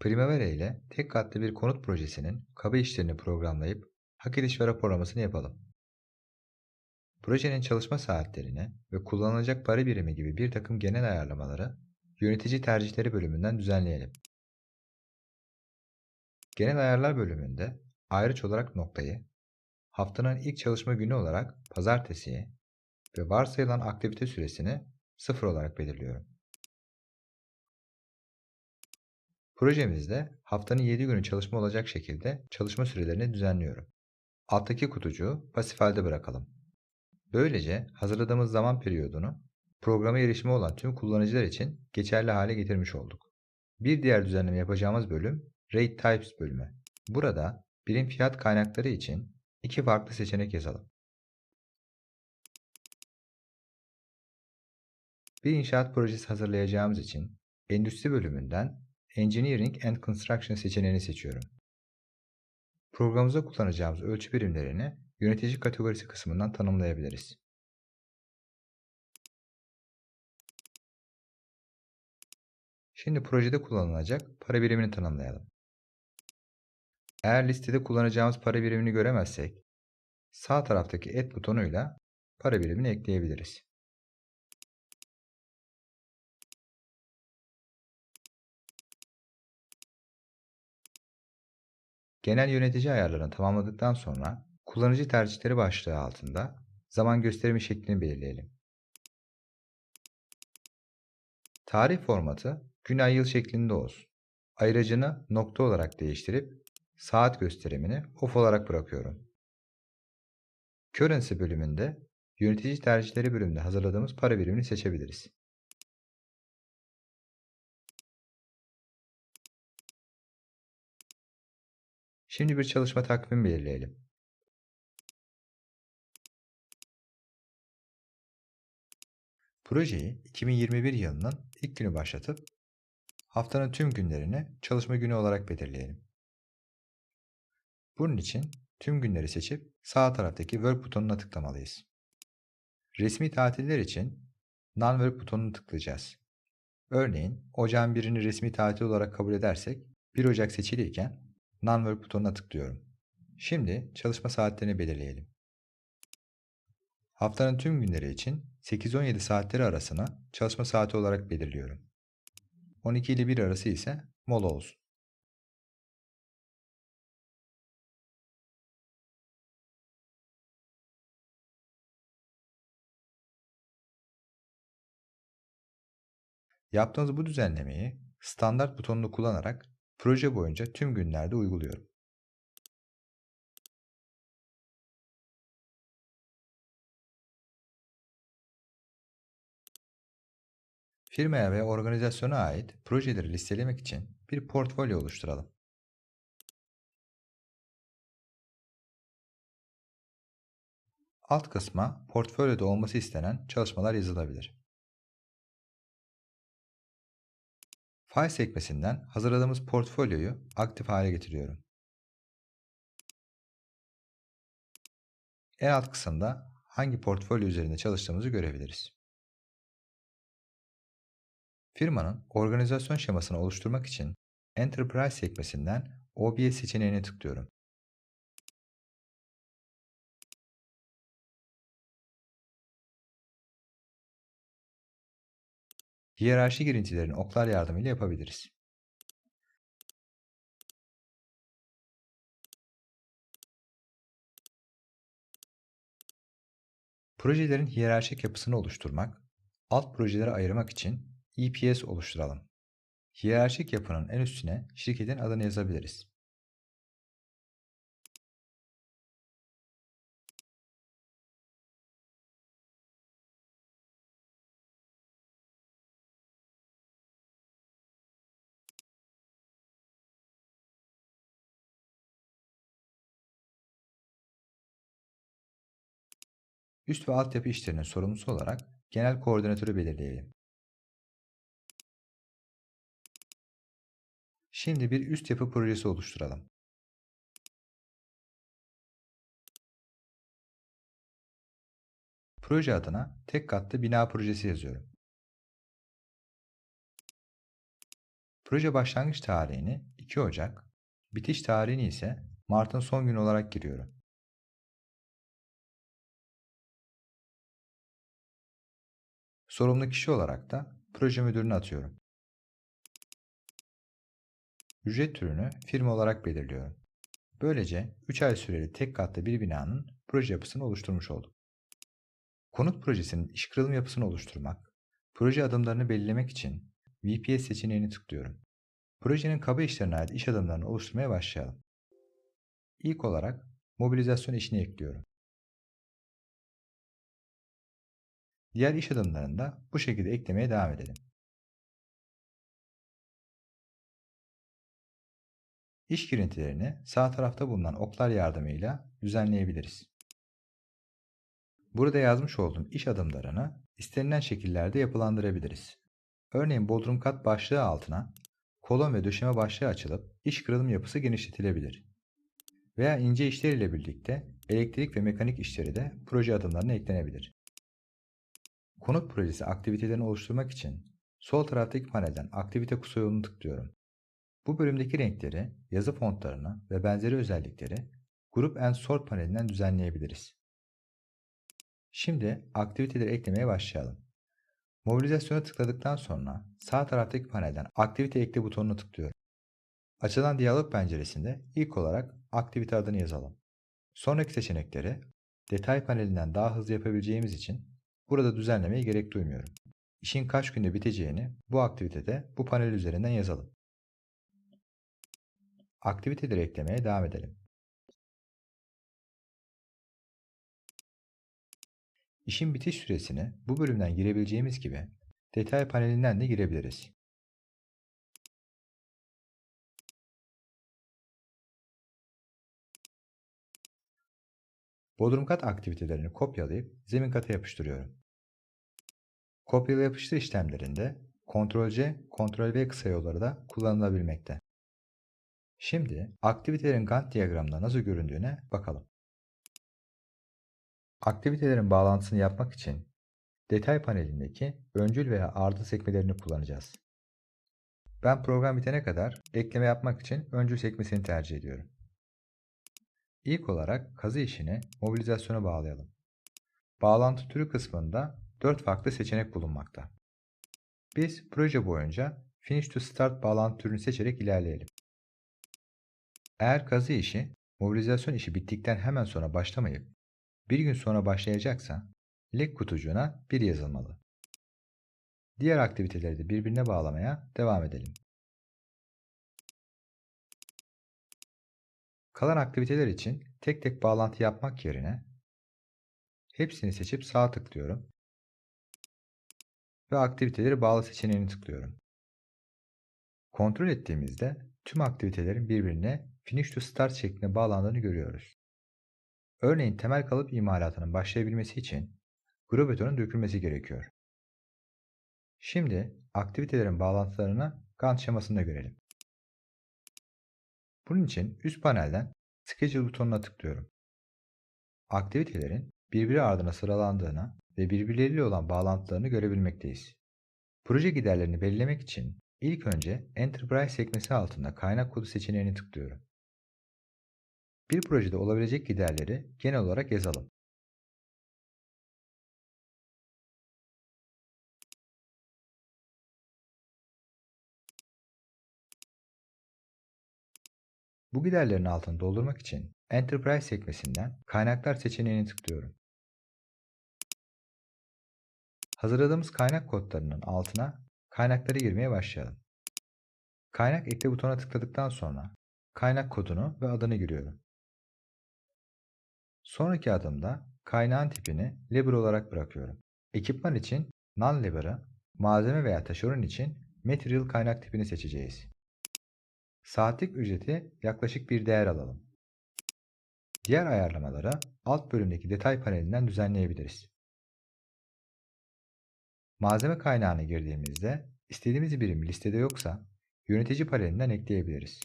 Primavera ile tek katlı bir konut projesinin kaba işlerini programlayıp hak ediş ve raporlamasını yapalım. Projenin çalışma saatlerini ve kullanılacak para birimi gibi bir takım genel ayarlamaları yönetici tercihleri bölümünden düzenleyelim. Genel ayarlar bölümünde ayrıç olarak noktayı, haftanın ilk çalışma günü olarak pazartesiyi ve varsayılan aktivite süresini sıfır olarak belirliyorum. Projemizde haftanın 7 günü çalışma olacak şekilde çalışma sürelerini düzenliyorum. Alttaki kutucuğu pasif halde bırakalım. Böylece hazırladığımız zaman periyodunu programa erişimi olan tüm kullanıcılar için geçerli hale getirmiş olduk. Bir diğer düzenleme yapacağımız bölüm Rate Types bölümü. Burada birim fiyat kaynakları için iki farklı seçenek yazalım. Bir inşaat projesi hazırlayacağımız için endüstri bölümünden Engineering and Construction seçeneğini seçiyorum. Programımızda kullanacağımız ölçü birimlerini yönetici kategorisi kısmından tanımlayabiliriz. Şimdi projede kullanılacak para birimini tanımlayalım. Eğer listede kullanacağımız para birimini göremezsek, sağ taraftaki et butonuyla para birimini ekleyebiliriz. Genel yönetici ayarlarını tamamladıktan sonra kullanıcı tercihleri başlığı altında zaman gösterimi şeklini belirleyelim. Tarih formatı gün ay yıl şeklinde olsun. Ayracını nokta olarak değiştirip saat gösterimini off olarak bırakıyorum. Currency bölümünde yönetici tercihleri bölümünde hazırladığımız para birimini seçebiliriz. Şimdi bir çalışma takvimi belirleyelim. Projeyi 2021 yılının ilk günü başlatıp haftanın tüm günlerini çalışma günü olarak belirleyelim. Bunun için tüm günleri seçip sağ taraftaki Work butonuna tıklamalıyız. Resmi tatiller için Non-Work butonunu tıklayacağız. Örneğin ocağın birini resmi tatil olarak kabul edersek 1 Ocak seçiliyken Non-Work butonuna tıklıyorum. Şimdi çalışma saatlerini belirleyelim. Haftanın tüm günleri için 8-17 saatleri arasını çalışma saati olarak belirliyorum. 12 ile 1 arası ise mola olsun. Yaptığınız bu düzenlemeyi standart butonunu kullanarak proje boyunca tüm günlerde uyguluyorum. Firmaya ve organizasyona ait projeleri listelemek için bir portfolyo oluşturalım. Alt kısma portfolyoda olması istenen çalışmalar yazılabilir. File sekmesinden hazırladığımız portfolyoyu aktif hale getiriyorum. En alt kısımda hangi portfolyo üzerinde çalıştığımızı görebiliriz. Firmanın organizasyon şemasını oluşturmak için Enterprise sekmesinden OBS seçeneğine tıklıyorum. Hiyerarşi girintilerini oklar yardımıyla yapabiliriz. Projelerin hiyerarşik yapısını oluşturmak, alt projelere ayırmak için EPS oluşturalım. Hiyerarşik yapının en üstüne şirketin adını yazabiliriz. Üst ve altyapı işlerinin sorumlusu olarak genel koordinatörü belirleyelim. Şimdi bir üst yapı projesi oluşturalım. Proje adına tek katlı bina projesi yazıyorum. Proje başlangıç tarihini 2 Ocak, bitiş tarihini ise Mart'ın son günü olarak giriyorum. Sorumlu kişi olarak da proje müdürünü atıyorum. Ücret türünü firma olarak belirliyorum. Böylece 3 ay süreli tek katlı bir binanın proje yapısını oluşturmuş olduk. Konut projesinin iş kırılım yapısını oluşturmak, proje adımlarını belirlemek için VPS seçeneğini tıklıyorum. Projenin kaba işlerine ait iş adımlarını oluşturmaya başlayalım. İlk olarak mobilizasyon işini ekliyorum. Diğer iş adımlarını da bu şekilde eklemeye devam edelim. İş girintilerini sağ tarafta bulunan oklar yardımıyla düzenleyebiliriz. Burada yazmış olduğum iş adımlarını istenilen şekillerde yapılandırabiliriz. Örneğin bodrum kat başlığı altına kolon ve döşeme başlığı açılıp iş kırılım yapısı genişletilebilir. Veya ince işler ile birlikte elektrik ve mekanik işleri de proje adımlarına eklenebilir. Konut projesi aktivitelerini oluşturmak için sol taraftaki panelden aktivite kutu yolunu tıklıyorum. Bu bölümdeki renkleri, yazı fontlarını ve benzeri özellikleri Group and Sort panelinden düzenleyebiliriz. Şimdi aktiviteleri eklemeye başlayalım. Mobilizasyona tıkladıktan sonra sağ taraftaki panelden Aktivite ekle butonuna tıklıyorum. Açılan diyalog penceresinde ilk olarak aktivite adını yazalım. Sonraki seçenekleri detay panelinden daha hızlı yapabileceğimiz için burada düzenlemeye gerek duymuyorum. İşin kaç günde biteceğini bu aktivitede bu panel üzerinden yazalım. Aktiviteleri eklemeye devam edelim. İşin bitiş süresini bu bölümden girebileceğimiz gibi detay panelinden de girebiliriz. Bodrum kat aktivitelerini kopyalayıp zemin kata yapıştırıyorum. Kopyala yapıştır işlemlerinde Ctrl-C, Ctrl-V kısa yolları da kullanılabilmekte. Şimdi aktivitelerin Gantt diyagramında nasıl göründüğüne bakalım. Aktivitelerin bağlantısını yapmak için detay panelindeki öncül veya ardıl sekmelerini kullanacağız. Ben program bitene kadar ekleme yapmak için öncül sekmesini tercih ediyorum. İlk olarak kazı işini mobilizasyona bağlayalım. Bağlantı türü kısmında 4 farklı seçenek bulunmakta. Biz proje boyunca Finish to Start bağlantı türünü seçerek ilerleyelim. Eğer kazı işi mobilizasyon işi bittikten hemen sonra başlamayıp bir gün sonra başlayacaksa lek kutucuğuna 1 yazılmalı. Diğer aktiviteleri de birbirine bağlamaya devam edelim. Kalan aktiviteler için tek tek bağlantı yapmak yerine hepsini seçip sağ tıklıyorum ve aktiviteleri bağlı seçeneğini tıklıyorum. Kontrol ettiğimizde tüm aktivitelerin birbirine Finish to Start şeklinde bağlandığını görüyoruz. Örneğin temel kalıp imalatının başlayabilmesi için grubetonun dökülmesi gerekiyor. Şimdi aktivitelerin bağlantılarını Gantt şemasında görelim. Bunun için üst panelden Schedule butonuna tıklıyorum. Aktivitelerin birbiri ardına sıralandığını ve birbirleriyle olan bağlantılarını görebilmekteyiz. Proje giderlerini belirlemek için ilk önce Enterprise sekmesi altında kaynak kodu seçeneğini tıklıyorum. Bir projede olabilecek giderleri genel olarak yazalım. Bu giderlerin altını doldurmak için Enterprise sekmesinden Kaynaklar seçeneğini tıklıyorum. Hazırladığımız kaynak kodlarının altına kaynakları girmeye başlayalım. Kaynak ekle butona tıkladıktan sonra kaynak kodunu ve adını giriyorum. Sonraki adımda kaynağın tipini label olarak bırakıyorum. Ekipman için non-label'ı, malzeme veya taşeron için material kaynak tipini seçeceğiz. Saatlik ücreti yaklaşık bir değer alalım. Diğer ayarlamaları alt bölümdeki detay panelinden düzenleyebiliriz. Malzeme kaynağını girdiğimizde istediğimiz birim listede yoksa yönetici panelinden ekleyebiliriz.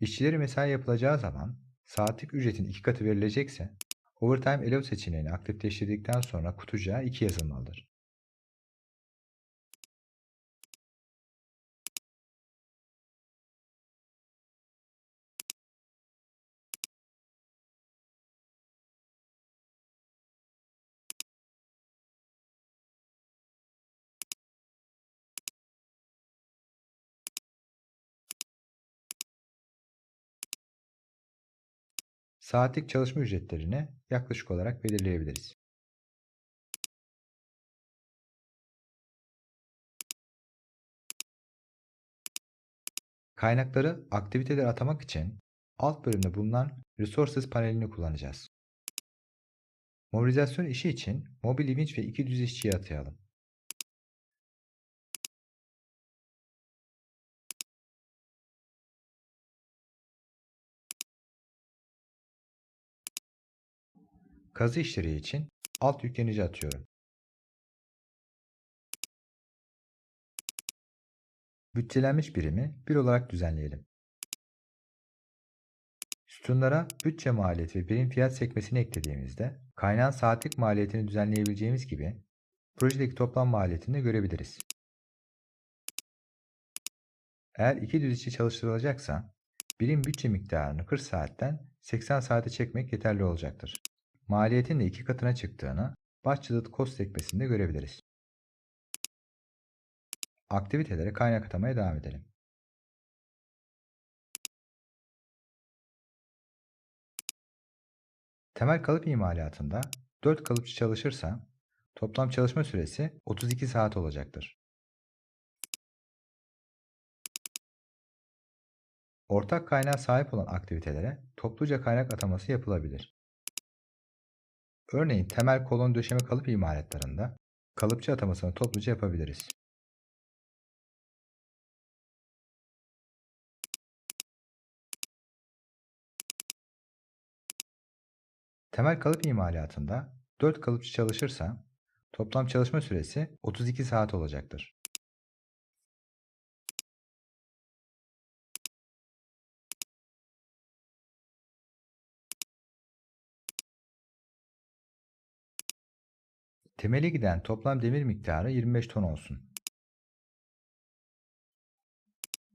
İşçileri mesai yapılacağı zaman saatlik ücretin iki katı verilecekse Overtime Allow seçeneğini aktifleştirdikten sonra kutucuğa 2 yazılmalıdır. Saatlik çalışma ücretlerini yaklaşık olarak belirleyebiliriz. Kaynakları aktiviteleri atamak için alt bölümde bulunan Resources panelini kullanacağız. Mobilizasyon işi için mobil image ve iki düz işçiyi atayalım. Kazı işleri için alt yüklenici atıyorum. Bütçelenmiş birimi 1 olarak düzenleyelim. Sütunlara bütçe maliyeti ve birim fiyat sekmesini eklediğimizde kaynağın saatlik maliyetini düzenleyebileceğimiz gibi projedeki toplam maliyetini de görebiliriz. Eğer iki düz işçi çalıştırılacaksa birim bütçe miktarını 40 saatten 80 saate çekmek yeterli olacaktır. Maliyetin de iki katına çıktığını Budgeted Cost sekmesinde görebiliriz. Aktivitelere kaynak atamaya devam edelim. Temel kalıp imalatında 4 kalıpçı çalışırsa toplam çalışma süresi 32 saat olacaktır. Ortak kaynağa sahip olan aktivitelere topluca kaynak ataması yapılabilir. Örneğin temel kolon döşeme kalıp imalatlarında kalıpçı atamasını topluca yapabiliriz. Temel kalıp imalatında 4 kalıpçı çalışırsa toplam çalışma süresi 32 saat olacaktır. Temele giden toplam demir miktarı 25 ton olsun.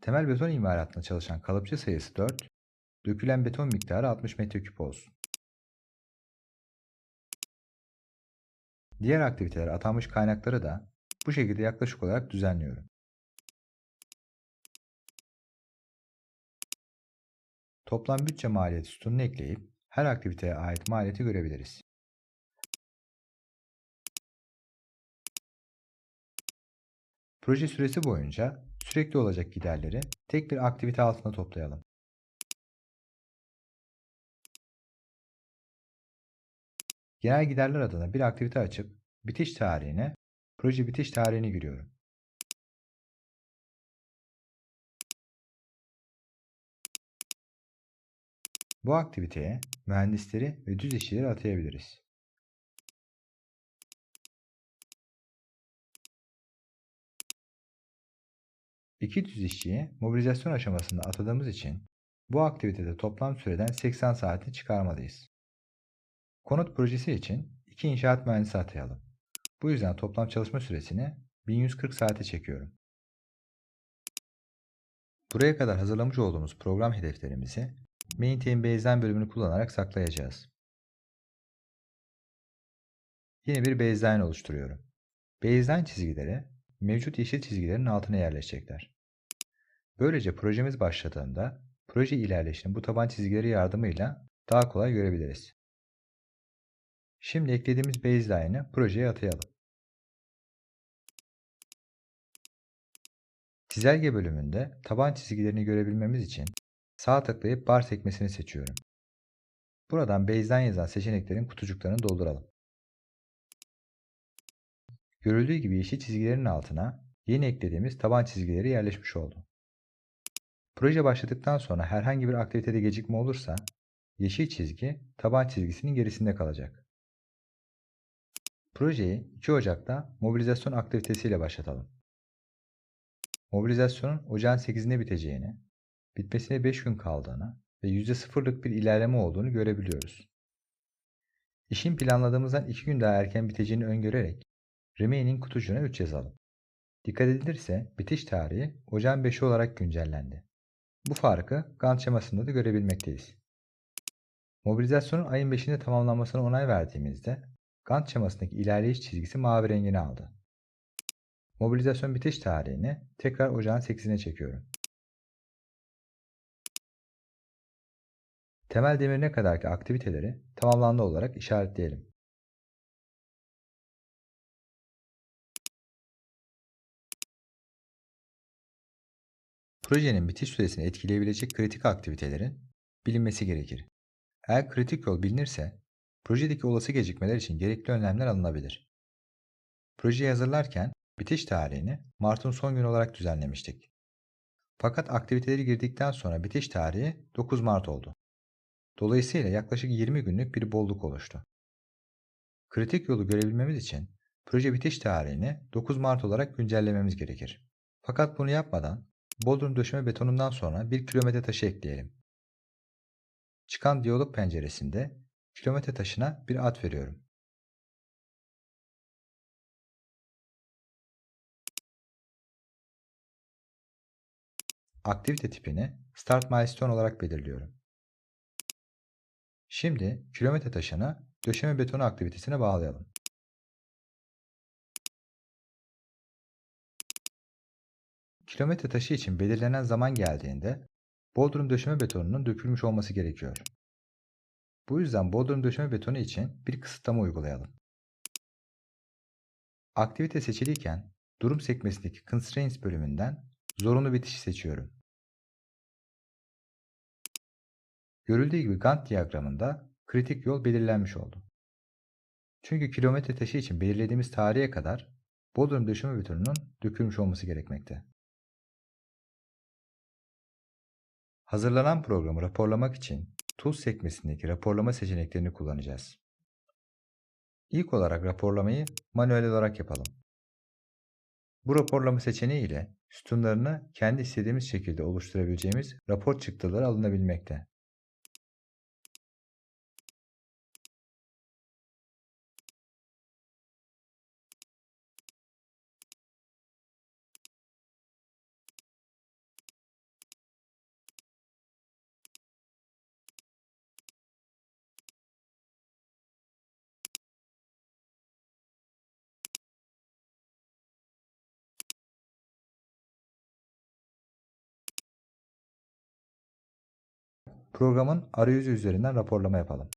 Temel beton imalatında çalışan kalıpçı sayısı 4, dökülen beton miktarı 60 metreküp olsun. Diğer aktiviteler atanmış kaynakları da bu şekilde yaklaşık olarak düzenliyorum. Toplam bütçe maliyeti sütununu ekleyip her aktiviteye ait maliyeti görebiliriz. Proje süresi boyunca sürekli olacak giderleri tek bir aktivite altında toplayalım. Genel giderler adına bir aktivite açıp bitiş tarihine, proje bitiş tarihini giriyorum. Bu aktiviteye mühendisleri ve düz işçileri atayabiliriz. İki düz işçiyi mobilizasyon aşamasında atadığımız için bu aktivitede toplam süreden 80 saati çıkarmalıyız. Konut projesi için iki inşaat mühendisi atayalım. Bu yüzden toplam çalışma süresini 1140 saate çekiyorum. Buraya kadar hazırlamış olduğumuz program hedeflerimizi Maintain Baseline bölümünü kullanarak saklayacağız. Yeni bir baseline oluşturuyorum. Baseline çizgileri mevcut yeşil çizgilerin altına yerleşecekler. Böylece projemiz başladığında proje ilerleyişini bu taban çizgileri yardımıyla daha kolay görebiliriz. Şimdi eklediğimiz baseline'ı projeye atayalım. Çizelge bölümünde taban çizgilerini görebilmemiz için sağ tıklayıp bar sekmesini seçiyorum. Buradan baseline yazan seçeneklerin kutucuklarını dolduralım. Görüldüğü gibi yeşil çizgilerin altına yeni eklediğimiz taban çizgileri yerleşmiş oldu. Proje başladıktan sonra herhangi bir aktivitede gecikme olursa yeşil çizgi taban çizgisinin gerisinde kalacak. Projeyi 2 Ocak'ta mobilizasyon aktivitesiyle başlatalım. Mobilizasyonun ocağın 8'inde biteceğini, bitmesine 5 gün kaldığını ve %0'lık bir ilerleme olduğunu görebiliyoruz. İşin planladığımızdan 2 gün daha erken biteceğini öngörerek remaining kutucuğuna 3 yazalım. Dikkat edilirse bitiş tarihi ocağın 5'i olarak güncellendi. Bu farkı Gantt şemasında da görebilmekteyiz. Mobilizasyonun ayın 5'inde tamamlanmasına onay verdiğimizde Gantt şemasındaki ilerleyiş çizgisi mavi rengini aldı. Mobilizasyon bitiş tarihini tekrar ocağın 8'ine çekiyorum. Temel demirine kadarki aktiviteleri tamamlandı olarak işaretleyelim. Projenin bitiş süresini etkileyebilecek kritik aktivitelerin bilinmesi gerekir. Eğer kritik yol bilinirse, projedeki olası gecikmeler için gerekli önlemler alınabilir. Projeyi hazırlarken bitiş tarihini Mart'ın son günü olarak düzenlemiştik. Fakat aktiviteleri girdikten sonra bitiş tarihi 9 Mart oldu. Dolayısıyla yaklaşık 20 günlük bir bolluk oluştu. Kritik yolu görebilmemiz için proje bitiş tarihini 9 Mart olarak güncellememiz gerekir. Fakat bunu yapmadan Bodrum döşeme betonundan sonra 1 kilometre taşı ekleyelim. Çıkan diyalog penceresinde kilometre taşına bir ad veriyorum. Aktivite tipini Start Milestone olarak belirliyorum. Şimdi kilometre taşını döşeme betonu aktivitesine bağlayalım. Kilometre taşı için belirlenen zaman geldiğinde Bodrum döşeme betonunun dökülmüş olması gerekiyor. Bu yüzden Bodrum döşeme betonu için bir kısıtlama uygulayalım. Aktivite seçiliyken durum sekmesindeki Constraints bölümünden zorunlu bitişi seçiyorum. Görüldüğü gibi Gantt diyagramında kritik yol belirlenmiş oldu. Çünkü kilometre taşı için belirlediğimiz tarihe kadar Bodrum döşeme betonunun dökülmüş olması gerekmekte. Hazırlanan programı raporlamak için Tools sekmesindeki raporlama seçeneklerini kullanacağız. İlk olarak raporlamayı manuel olarak yapalım. Bu raporlama seçeneği ile sütunlarını kendi istediğimiz şekilde oluşturabileceğimiz rapor çıktıları alınabilmekte. Programın arayüzü üzerinden raporlama yapalım.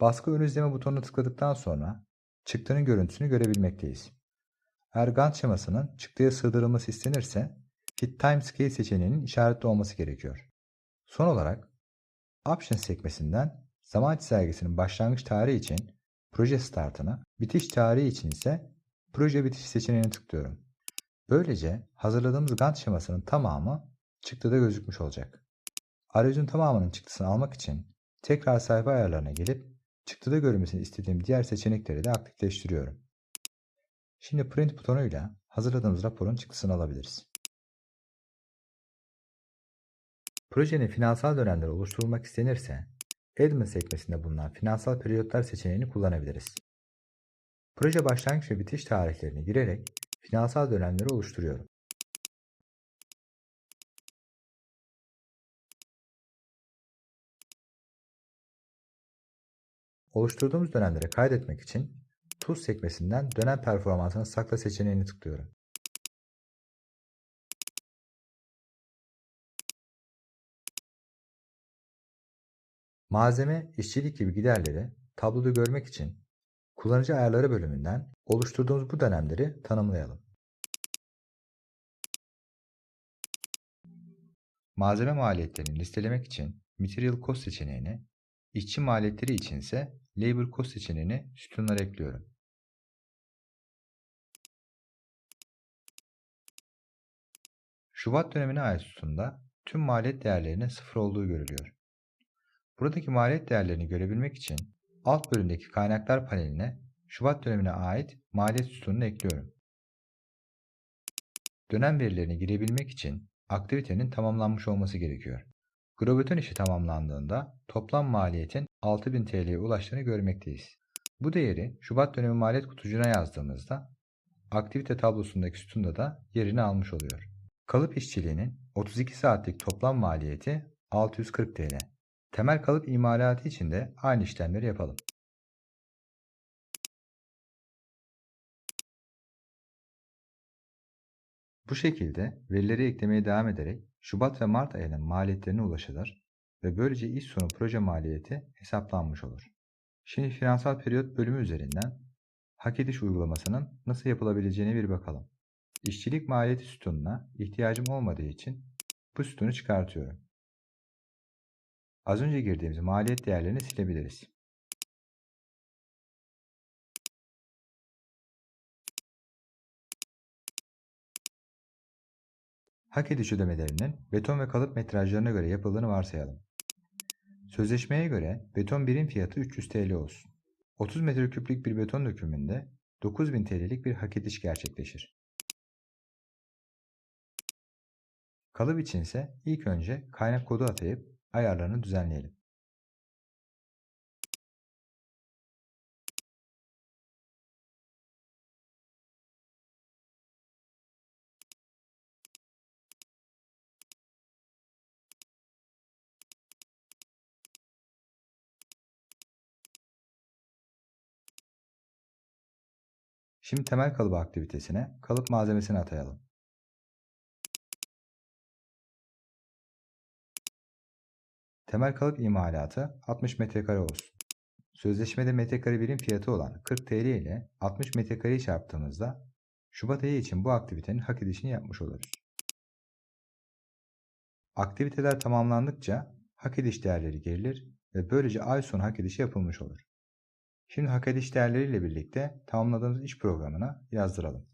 Baskı ön izleme butonuna tıkladıktan sonra çıktının görüntüsünü görebilmekteyiz. Eğer Gantt şemasının çıktıya sığdırılması istenirse Fit Time Scale seçeneğinin işaretli olması gerekiyor. Son olarak Options sekmesinden zaman çizelgesinin başlangıç tarihi için proje startını, bitiş tarihi için ise proje bitiş seçeneğine tıklıyorum. Böylece hazırladığımız Gantt şemasının tamamı çıktıda gözükmüş olacak. Arayüzün tamamının çıktısını almak için tekrar sayfa ayarlarına gelip çıktıda görünmesini istediğim diğer seçenekleri de aktifleştiriyorum. Şimdi print butonuyla hazırladığımız raporun çıktısını alabiliriz. Projenin finansal dönemleri oluşturulmak istenirse Admin sekmesinde bulunan finansal periyotlar seçeneğini kullanabiliriz. Proje başlangıç ve bitiş tarihlerini girerek finansal dönemleri oluşturuyorum. Oluşturduğumuz dönemleri kaydetmek için Tools sekmesinden dönem performansını sakla seçeneğini tıklıyorum. Malzeme, işçilik gibi giderleri tabloda görmek için kullanıcı ayarları bölümünden oluşturduğumuz bu dönemleri tanımlayalım. Malzeme maliyetlerini listelemek için Material Cost seçeneğini, işçi maliyetleri için ise Labor Cost seçeneğini sütunlara ekliyorum. Şubat dönemine ait sütunda tüm maliyet değerlerinin sıfır olduğu görülüyor. Buradaki maliyet değerlerini görebilmek için alt bölümdeki kaynaklar paneline Şubat dönemine ait maliyet sütununu ekliyorum. Dönem verilerini girebilmek için aktivitenin tamamlanmış olması gerekiyor. Grobeton işi tamamlandığında toplam maliyetin 6000 TL'ye ulaştığını görmekteyiz. Bu değeri Şubat dönemi maliyet kutucuğuna yazdığımızda aktivite tablosundaki sütunda da yerini almış oluyor. Kalıp işçiliğinin 32 saatlik toplam maliyeti 640 TL. Temel kalıp imalatı için de aynı işlemleri yapalım. Bu şekilde verileri eklemeye devam ederek Şubat ve Mart ayının maliyetlerine ulaşılır ve böylece iş sonu proje maliyeti hesaplanmış olur. Şimdi finansal periyot bölümü üzerinden hak ediş uygulamasının nasıl yapılabileceğine bir bakalım. İşçilik maliyeti sütununa ihtiyacım olmadığı için bu sütunu çıkartıyorum. Az önce girdiğimiz maliyet değerlerini silebiliriz. Hak ediş ödemelerinin beton ve kalıp metrajlarına göre yapıldığını varsayalım. Sözleşmeye göre beton birim fiyatı 300 TL olsun. 30 metreküplük bir beton dökümünde 9000 TL'lik bir hak ediş gerçekleşir. Kalıp içinse ilk önce kaynak kodu atayıp ayarlarını düzenleyelim. Şimdi temel kalıbı aktivitesine kalıp malzemesini atayalım. Temel kalıp imalatı 60 metrekare olsun. Sözleşmede metrekare birim fiyatı olan 40 TL ile 60 metrekareyi çarptığımızda Şubat ayı için bu aktivitenin hak edişini yapmış oluruz. Aktiviteler tamamlandıkça hak ediş değerleri gerilir ve böylece ay sonu hak edişi yapılmış olur. Şimdi hak ediş değerleriyle birlikte tamamladığımız iş programına yazdıralım.